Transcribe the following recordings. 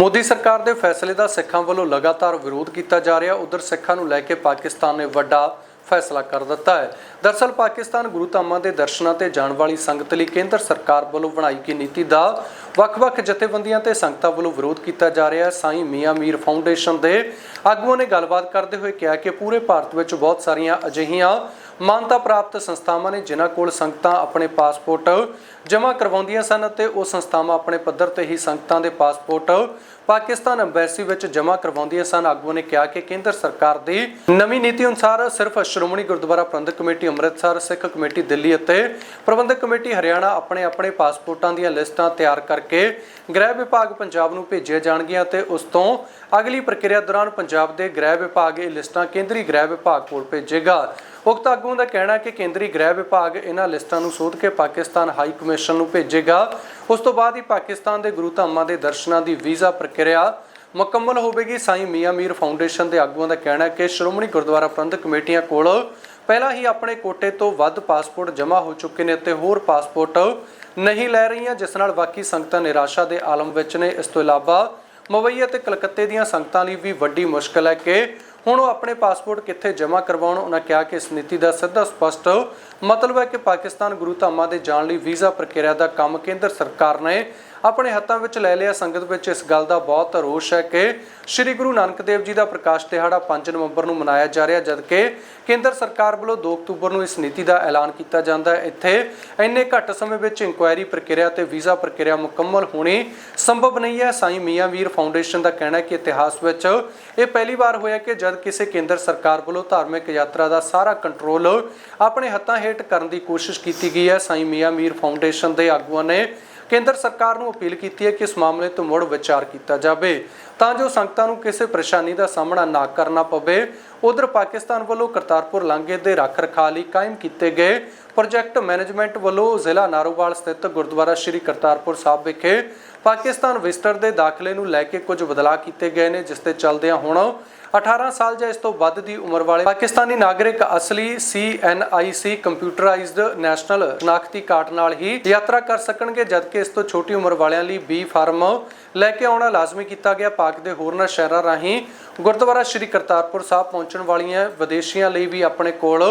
ਮੋਦੀ ਸਰਕਾਰ ਦੇ ਫੈਸਲੇ ਦਾ ਸਿੱਖਾਂ ਵੱਲੋਂ ਲਗਾਤਾਰ ਵਿਰੋਧ ਕੀਤਾ ਜਾ ਰਿਹਾ। ਉਧਰ ਸਿੱਖਾਂ ਨੂੰ ਲੈ ਕੇ ਪਾਕਿਸਤਾਨ ਨੇ ਵੱਡਾ ਫੈਸਲਾ ਕਰ ਦਿੱਤਾ ਹੈ। ਦਰਸਲ ਪਾਕਿਸਤਾਨ ਗੁਰੂ ਧਾਮਾਂ ਦੇ ਦਰਸ਼ਨਾਂ ਤੇ ਜਾਣ ਵਾਲੀ ਸੰਗਤ ਲਈ ਕੇਂਦਰ ਸਰਕਾਰ ਵੱਲੋਂ ਬਣਾਈ ਗਈ ਨੀਤੀ ਦਾ ਵੱਖ-ਵੱਖ ਜਥੇਬੰਦੀਆਂ ਤੇ ਸੰਗਤਾਂ ਵੱਲੋਂ ਵਿਰੋਧ ਕੀਤਾ ਜਾ ਰਿਹਾ ਹੈ। ਸਾਈਂ ਮੀਆਂ ਮੀਰ ਫਾਊਂਡੇਸ਼ਨ ਦੇ ਆਗੂਆਂ ਨੇ ਗੱਲਬਾਤ ਕਰਦੇ ਹੋਏ ਕਿਹਾ ਕਿ ਪੂਰੇ ਭਾਰਤ ਵਿੱਚ ਬਹੁਤ ਸਾਰੀਆਂ ਅਜਿਹੀਆਂ ਮਾਨਤਾ ਪ੍ਰਾਪਤ ਸੰਸਥਾਵਾਂ ਨੇ, ਜਿਨ੍ਹਾਂ ਕੋਲ ਸੰਗਤਾਂ ਆਪਣੇ ਪਾਸਪੋਰਟ ਜਮ੍ਹਾਂ ਕਰਵਾਉਂਦੀਆਂ ਸਨ ਅਤੇ ਉਹ ਸੰਸਥਾਵਾਂ ਆਪਣੇ ਪੱਧਰ ਤੇ ਹੀ ਸੰਗਤਾਂ ਦੇ ਪਾਸਪੋਰਟ ਪਾਕਿਸਤਾਨ ਐਮਬੈਸੀ ਵਿੱਚ ਜਮ੍ਹਾਂ ਕਰਵਾਉਂਦੀਆਂ ਸਨ। ਆਗੂਆਂ ਨੇ ਕਿਹਾ ਕਿ ਕੇਂਦਰ ਸਰਕਾਰ ਦੀ ਨਵੀਂ ਨੀਤੀ ਅਨੁਸਾਰ ਸਿਰਫ ਸ਼੍ਰੋਮਣੀ ਗੁਰਦੁਆਰਾ ਪ੍ਰਬੰਧਕ ਕਮੇਟੀ ਅੰਮ੍ਰਿਤਸਰ, ਸਿੱਖ ਕਮੇਟੀ ਦਿੱਲੀ ਅਤੇ ਪ੍ਰਬੰਧਕ ਕਮੇਟੀ ਹਰਿਆਣਾ ਆਪਣੇ ਆਪਣੇ ਪਾਸਪੋਰਟਾਂ ਦੀਆਂ ਲਿਸਟਾਂ ਤਿਆਰ ਕਰਕੇ ਗ੍ਰਹਿ ਵਿਭਾਗ ਪੰਜਾਬ ਨੂੰ ਭੇਜੀਆਂ ਜਾਣਗੀਆਂ ਤੇ ਉਸ ਤੋਂ ਅਗਲੀ ਪ੍ਰਕਿਰਿਆ ਦੌਰਾਨ ਪੰਜਾਬ ਦੇ ਗ੍ਰਹਿ ਵਿਭਾਗ ਇਹ ਲਿਸਟਾਂ ਕੇਂਦਰੀ ਗ੍ਰਹਿ ਵਿਭਾਗ ਕੋਲ ਭੇਜੇਗਾ। ਉਕਤ ਆਗੂਆਂ ਦਾ ਕਹਿਣਾ ਕਿ ਕੇਂਦਰੀ ਗ੍ਰਹਿ ਵਿਭਾਗ ਇਹਨਾਂ ਲਿਸਟਾਂ ਨੂੰ ਸੋਧ ਕੇ ਪਾਕਿਸਤਾਨ ਹਾਈ ਕਮਿਸ਼ਨ ਨੂੰ ਭੇਜੇਗਾ। ਉਸ ਤੋਂ ਬਾਅਦ ਹੀ ਪਾਕਿਸਤਾਨ ਦੇ ਗੁਰੂ ਧਾਮਾਂ ਦੇ ਦਰਸ਼ਨਾਂ ਦੀ ਵੀਜ਼ਾ ਪ੍ਰਕਿਰਿਆ ਮੁਕੰਮਲ ਹੋਵੇਗੀ। ਸਾਈਂ ਮੀਆਂ ਮੀਰ ਫਾਊਂਡੇਸ਼ਨ ਦੇ ਆਗੂਆਂ ਦਾ ਕਹਿਣਾ ਕਿ ਸ਼੍ਰੋਮਣੀ ਗੁਰਦੁਆਰਾ ਪ੍ਰਬੰਧਕ ਕਮੇਟੀਆਂ ਕੋਲ ਪਹਿਲਾਂ ਹੀ ਆਪਣੇ ਕੋਟੇ ਤੋਂ ਵੱਧ ਪਾਸਪੋਰਟ ਜਮ੍ਹਾਂ ਹੋ ਚੁੱਕੇ ਨੇ ਅਤੇ ਹੋਰ ਪਾਸਪੋਰਟ ਨਹੀਂ ਲੈ ਰਹੀਆਂ, ਜਿਸ ਨਾਲ ਬਾਕੀ ਸੰਗਤਾਂ ਨਿਰਾਸ਼ਾ ਦੇ ਆਲਮ ਵਿੱਚ ਨੇ। ਇਸ ਤੋਂ ਇਲਾਵਾ ਮੁੰਬਈ ਅਤੇ ਕਲਕੱਤੇ ਦੀਆਂ ਸੰਗਤਾਂ ਲਈ ਵੀ ਵੱਡੀ ਮੁਸ਼ਕਲ ਹੈ ਕਿ ਹੁਣ ਉਹ ਆਪਣੇ ਪਾਸਪੋਰਟ ਕਿੱਥੇ ਜਮ੍ਹਾਂ ਕਰਵਾਉਣ, ਉਹਨਾਂ ਕਿਹਾ ਕਿ ਇਸ ਨੀਤੀ ਦਾ ਸਿੱਧਾ, ਸਪਸ਼ਟ ਮਤਲਬ ਹੈ ਕਿ ਪਾਕਿਸਤਾਨ ਗੁਰੂ ਧਾਮਾਂ ਦੇ ਜਾਣ ਲਈ ਵੀਜ਼ਾ ਪ੍ਰਕਿਰਿਆ ਦਾ ਕੰਮ ਕੇਂਦਰ ਸਰਕਾਰ ਨੇ ਆਪਣੇ ਹੱਥਾਂ ਵਿੱਚ ਲੈ ਲਿਆ। ਸੰਗਤ ਵਿੱਚ ਇਸ ਗੱਲ ਦਾ ਬਹੁਤ ਰੋਸ਼ ਹੈ ਕਿ ਸ੍ਰੀ ਗੁਰੂ ਨਾਨਕ ਦੇਵ ਜੀ ਦਾ ਪ੍ਰਕਾਸ਼ ਦਿਹਾੜਾ 5 ਨਵੰਬਰ ਨੂੰ ਮਨਾਇਆ ਜਾ ਰਿਹਾ ਜਦਕਿ ਕੇਂਦਰ ਸਰਕਾਰ ਵੱਲੋਂ 2 ਅਕਤੂਬਰ ਨੂੰ ਇਸ ਨੀਤੀ ਦਾ ਐਲਾਨ ਕੀਤਾ ਜਾਂਦਾ ਹੈ। ਇੱਥੇ ਇੰਨੇ ਘੱਟ ਸਮੇਂ ਵਿੱਚ ਇਨਕੁਆਇਰੀ ਪ੍ਰਕਿਰਿਆ ਤੇ ਵੀਜ਼ਾ ਪ੍ਰਕਿਰਿਆ ਮੁਕੰਮਲ ਹੋਣੀ ਸੰਭਵ ਨਹੀਂ ਹੈ। ਸਾਈਂ ਮੀਆਂ ਵੀਰ ਫਾਊਂਡੇਸ਼ਨ ਦਾ ਕਹਿਣਾ ਹੈ ਕਿ ਇਤਿਹਾਸ ਵਿੱਚ ਇਹ ਪਹਿਲੀ ਵਾਰ ਹੋਇਆ ਕਿ ਜਦ ਕਿਸੇ ਕੇਂਦਰ ਸਰਕਾਰ ਵੱਲੋਂ ਧਾਰਮਿਕ ਯਾਤਰਾ ਦਾ ਸਾਰਾ ਕੰਟਰੋਲ ਆਪਣੇ ਹੱਥਾਂ ਹੇਠ ਕਰਨ ਦੀ ਕੋਸ਼ਿਸ਼ ਕੀਤੀ ਗਈ ਹੈ। ਸਾਈਂ ਮੀਆਂ ਮੀਰ ਫਾਊਂਡੇਸ਼ਨ ਦੇ ਆਗੂਆਂ ਨੇ ਕੇਂਦਰ ਸਰਕਾਰ ਨੂੰ ਅਪੀਲ ਕੀਤੀ ਹੈ ਕਿ ਇਸ ਮਾਮਲੇ ਤੋਂ ਮੁੜ ਵਿਚਾਰ ਕੀਤਾ ਜਾਵੇ ਤਾਂ ਜੋ ਸੰਗਤਾਂ ਨੂੰ ਕਿਸੇ ਪਰੇਸ਼ਾਨੀ ਦਾ ਸਾਹਮਣਾ ਨਾ ਕਰਨਾ ਪਵੇ। ਉਧਰ ਪਾਕਿਸਤਾਨ ਵੱਲੋਂ ਕਰਤਾਰਪੁਰ ਲਾਂਘੇ ਦੇ ਰੱਖ ਰਖਾਅ ਲਈ ਕਾਇਮ ਕੀਤੇ ਗਏ ਪ੍ਰੋਜੈਕਟ ਮੈਨੇਜਮੈਂਟ ਵੱਲੋਂ ਜ਼ਿਲ੍ਹਾ ਨਾਰੋਵਾਲ ਸਥਿਤ ਗੁਰਦੁਆਰਾ ਸ੍ਰੀ ਕਰਤਾਰਪੁਰ ਸਾਹਿਬ ਵਿਖੇ ਪਾਕਿਸਤਾਨ ਵਿਜ਼ਟਰ ਦੇ ਦਾਖਲੇ ਨੂੰ ਲੈ ਕੇ ਕੁਝ ਬਦਲਾਅ ਕੀਤੇ ਗਏ ਨੇ, ਜਿਸ ਤੇ ਚੱਲਦਿਆਂ ਹੁਣ 18 ਸਾਲ ਜਾਂ ਇਸ ਤੋਂ ਵੱਧ ਦੀ ਉਮਰ ਵਾਲੇ ਪਾਕਿਸਤਾਨੀ ਨਾਗਰਿਕ ਅਸਲੀ CNIC ਕੰਪਿਊਟਰਾਈਜ਼ਡ ਨੈਸ਼ਨਲ ਸ਼ਨਾਖਤੀ ਕਾਰਡ ਨਾਲ ਹੀ ਯਾਤਰਾ ਕਰ ਸਕਣਗੇ, ਜਦਕਿ ਇਸ ਤੋਂ ਛੋਟੀ ਉਮਰ ਵਾਲਿਆਂ ਲਈ ਬੀ ਫਾਰਮ ਲੈ ਕੇ ਆਉਣਾ ਲਾਜ਼ਮੀ ਕੀਤਾ ਗਿਆ। ਪਾਕ ਦੇ ਹੋਰਨਾਂ ਸ਼ਹਿਰਾਂ ਰਾਹੀਂ ਗੁਰਦੁਆਰਾ ਸ੍ਰੀ ਕਰਤਾਰਪੁਰ ਸਾਹਿਬ ਪਹੁੰਚਣ ਵਾਲੀਆਂ ਵਿਦੇਸ਼ੀਆਂ ਲਈ ਵੀ ਆਪਣੇ ਕੋਲ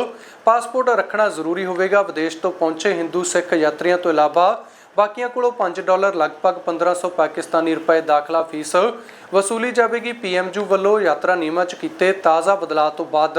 ਪਾਸਪੋਰਟ ਰੱਖਣਾ ਜ਼ਰੂਰੀ ਹੋਵੇਗਾ। ਵਿਦੇਸ਼ ਤੋਂ ਪਹੁੰਚੇ ਹਿੰਦੂ ਸਿੱਖ ਯਾਤਰੀਆਂ ਤੋਂ ਇਲਾਵਾ ਬਾਕੀਆਂ ਕੋਲੋਂ 5 ਡਾਲਰ ਲਗਭਗ 1500 ਪਾਕਿਸਤਾਨੀ ਰੁਪਏ ਦਾਖਲਾ ਫੀਸ ਵਸੂਲੀ ਜਾਵੇਗੀ। ਪੀਐਮਜੂ ਵੱਲੋਂ ਯਾਤਰਾ ਨਿਯਮਾਂ 'ਚ ਕੀਤੇ ਤਾਜ਼ਾ ਬਦਲਾਅ ਤੋਂ ਬਾਅਦ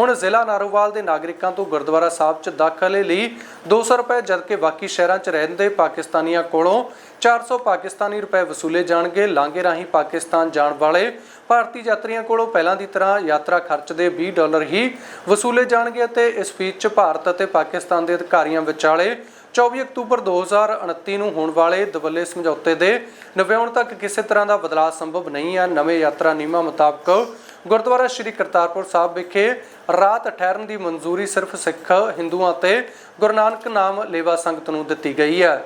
ਹੁਣ ਜ਼ਿਲ੍ਹਾ ਨਾਰੋਵਾਲ ਦੇ ਨਾਗਰਿਕਾਂ ਤੋਂ ਗੁਰਦੁਆਰਾ ਸਾਹਿਬ 'ਚ ਦਾਖਲੇ ਲਈ 200 ਰੁਪਏ ਜਦਕਿ ਬਾਕੀ ਸ਼ਹਿਰਾਂ 'ਚ ਰਹਿੰਦੇ ਪਾਕਿਸਤਾਨੀਆਂ ਕੋਲੋਂ 400 ਪਾਕਿਸਤਾਨੀ ਰੁਪਏ ਵਸੂਲੇ ਜਾਣਗੇ। ਲਾਂਘੇ ਰਾਹੀਂ ਪਾਕਿਸਤਾਨ ਜਾਣ ਵਾਲੇ ਭਾਰਤੀ ਯਾਤਰੀਆਂ ਕੋਲੋਂ ਪਹਿਲਾਂ ਦੀ ਤਰ੍ਹਾਂ ਯਾਤਰਾ ਖਰਚ ਦੇ 20 ਡਾਲਰ ਹੀ ਵਸੂਲੇ ਜਾਣਗੇ ਅਤੇ ਇਸ ਫੀਸ 'ਚ ਭਾਰਤ ਅਤੇ ਪਾਕਿਸਤਾਨ ਦੇ ਅਧਿਕਾਰੀਆਂ ਵਿਚਾਲੇ 24 ਅਕਤੂਬਰ 2029 ਨੂੰ ਹੋਣ ਵਾਲੇ ਦਵੱਲੇ ਸਮਝੌਤੇ ਦੇ ਨਵਿਆਉਣ ਤੱਕ ਕਿਸੇ ਤਰ੍ਹਾਂ ਦਾ ਬਦਲਾਅ ਸੰਭਵ ਨਹੀਂ ਹੈ। ਨਵੇਂ ਯਾਤਰਾ ਨਿਯਮਾਂ ਮੁਤਾਬਕ ਗੁਰਦੁਆਰਾ ਸ੍ਰੀ ਕਰਤਾਰਪੁਰ ਸਾਹਿਬ ਵਿਖੇ ਰਾਤ ਠਹਿਰਨ ਦੀ ਮਨਜ਼ੂਰੀ ਸਿਰਫ ਸਿੱਖ, ਹਿੰਦੂਆਂ ਅਤੇ ਗੁਰੂ ਨਾਨਕ ਨਾਮ ਲੇਵਾ ਸੰਗਤ ਨੂੰ ਦਿੱਤੀ ਗਈ ਹੈ।